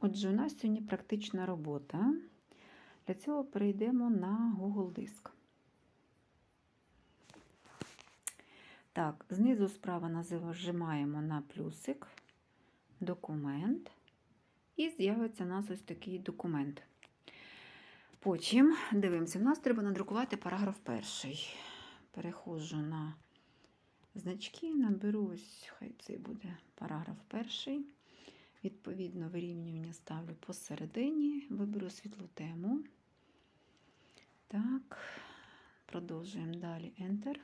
Отже, у нас сьогодні практична робота. Для цього перейдемо на Google Диск. Так, знизу справа нажимаємо на плюсик, документ, і з'явиться у нас ось такий документ. Потім дивимося, в нас треба надрукувати параграф перший. Переходжу на значки, наберу ось, хай це буде параграф перший. Відповідно, вирівнювання ставлю посередині, виберу світлу тему. Так, продовжуємо далі Enter.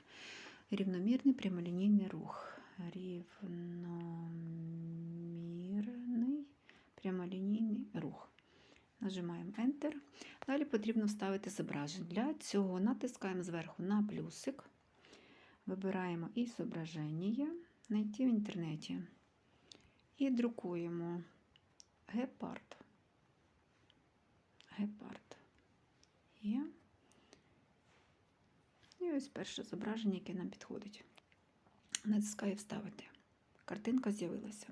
Рівномірний прямолінійний рух. Рівномірний прямолінійний рух. Нажимаємо Enter. Далі потрібно вставити зображення. Для цього натискаємо зверху на плюсик, вибираємо і зображення, знайти в інтернеті. І друкуємо гепард. Гепард. Є. І ось перше зображення, яке нам підходить. Натискаю вставити. Картинка з'явилася.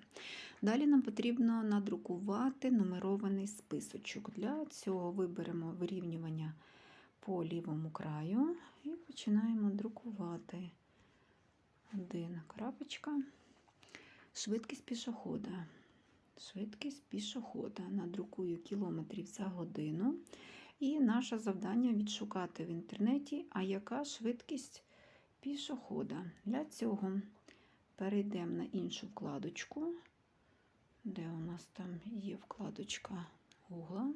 Далі нам потрібно надрукувати нумерований списочок. Для цього виберемо вирівнювання по лівому краю і починаємо друкувати. Один крапочка. Швидкість пішохода. Швидкість пішохода. Надрукую кілометрів за годину. І наше завдання відшукати в інтернеті, а яка швидкість пішохода. Для цього перейдемо на іншу вкладочку, де у нас там є вкладочка Google.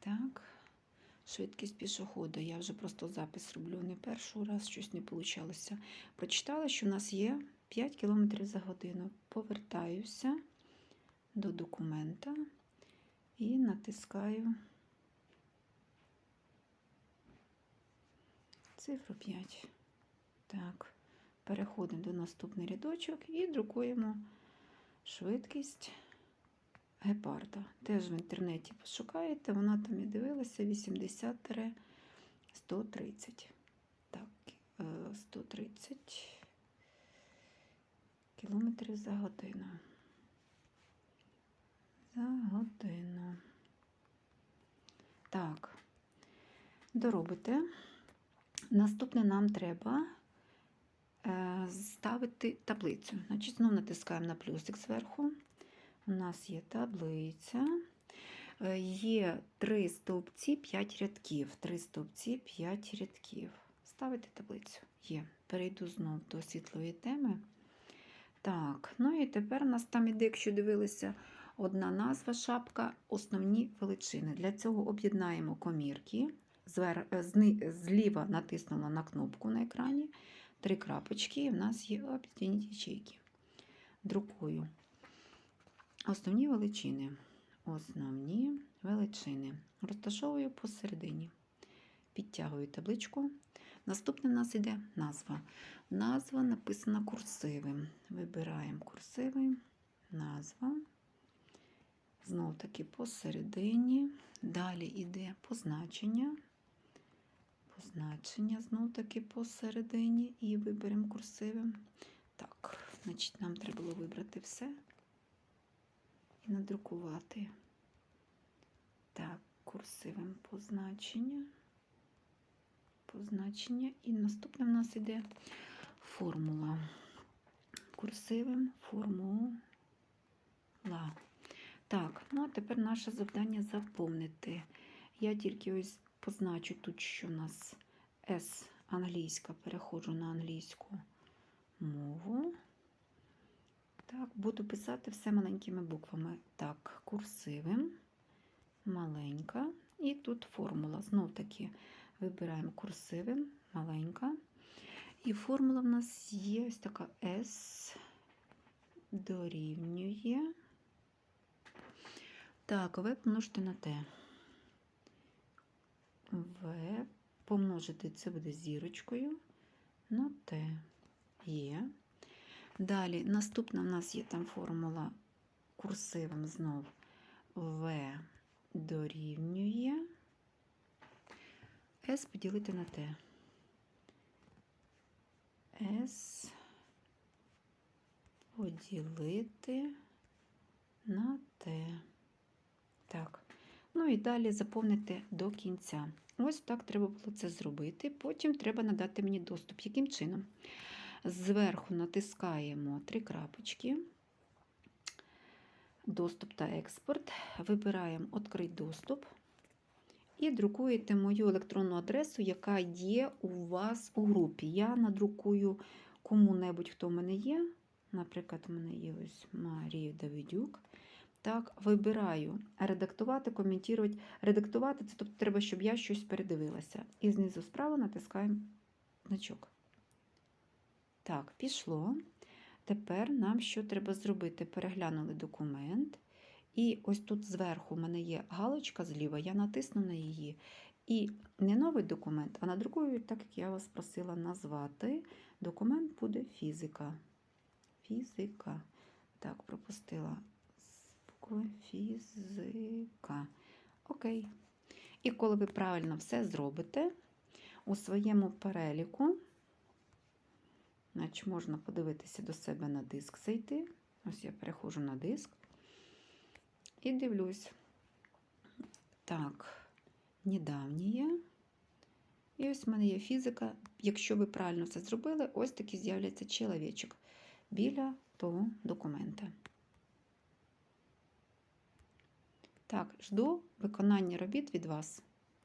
Так, швидкість пішохода. Я вже просто запис роблю не перший раз, щось не вийшло. Прочитала, що у нас є 5 км за годину. Повертаюся до документа і натискаю цифру 5. Так, переходимо до наступний рядочок і друкуємо швидкість гепарда. Теж в інтернеті пошукаєте, вона там і дивилася 80-130. Так, 130 кілометрів за годину. За годину. Так, доробите. Наступне нам треба е, ставити таблицю. Значить, знову натискаємо на плюсик зверху. У нас є таблиця. Е, є три стовпці, 5 рядків. Три стовпці, 5 рядків. Ставити таблицю. Є. Перейду знову до світлої теми. Так, ну і тепер у нас там іде, якщо дивилися, одна назва шапка, основні величини. Для цього об'єднаємо комірки. Звер... зни- Зліва натиснула на кнопку на екрані. Три крапочки, і в нас є об'єднані ячейки. Друкую. Основні величини. Основні величини. Розташовую посередині. Підтягую табличку. Наступне в нас йде назва. Назва написана курсивим. Вибираємо курсивий, назва. Знов таки посередині. Далі йде позначення. Позначення знов таки посередині. І виберемо курсивим. Так, значить, нам треба було вибрати все і надрукувати. Так, курсивим позначення. Позначення. І наступне в нас йде формула. Курсивим формула. Так, ну а тепер наше завдання заповнити. Я тільки ось позначу тут, що у нас С англійська, переходжу на англійську мову. Так, буду писати все маленькими буквами. Так, курсивим, маленька. І тут формула. Знов таки вибираємо курсивим, маленька. І формула в нас є ось така S дорівнює. Так, В помножити на Т. В помножити це буде зірочкою на Т. Є. Далі, наступна в нас є там формула курсивом знов В дорівнює С поділити на Т. С поділити на Т. Так. Ну і далі заповнити до кінця. Ось так треба було це зробити. Потім треба надати мені доступ. Яким чином? Зверху натискаємо три крапочки. Доступ та експорт. Вибираємо Открий доступ і друкуєте мою електронну адресу, яка є у вас у групі. Я надрукую кому-небудь, хто в мене є. Наприклад, у мене є ось Марія Давидюк. Так, вибираю редактувати, коментувати. Редактувати це тобто треба, щоб я щось передивилася. І знизу справа натискаємо значок. Так, пішло. Тепер нам що треба зробити? Переглянули документ. І ось тут зверху в мене є галочка зліва, я натисну на її. І не новий документ, а надрукую, так як я вас просила назвати. Документ буде фізика. Фізика. Так, пропустила букви фізика. Окей. І коли ви правильно все зробите, у своєму переліку, значить, можна подивитися до себе на диск зайти. Ось я переходжу на диск і дивлюсь. Так, недавнє. І ось в мене є фізика. Якщо ви правильно все зробили, ось такий з'являється чоловічок біля того документа. Так, жду виконання робіт від вас.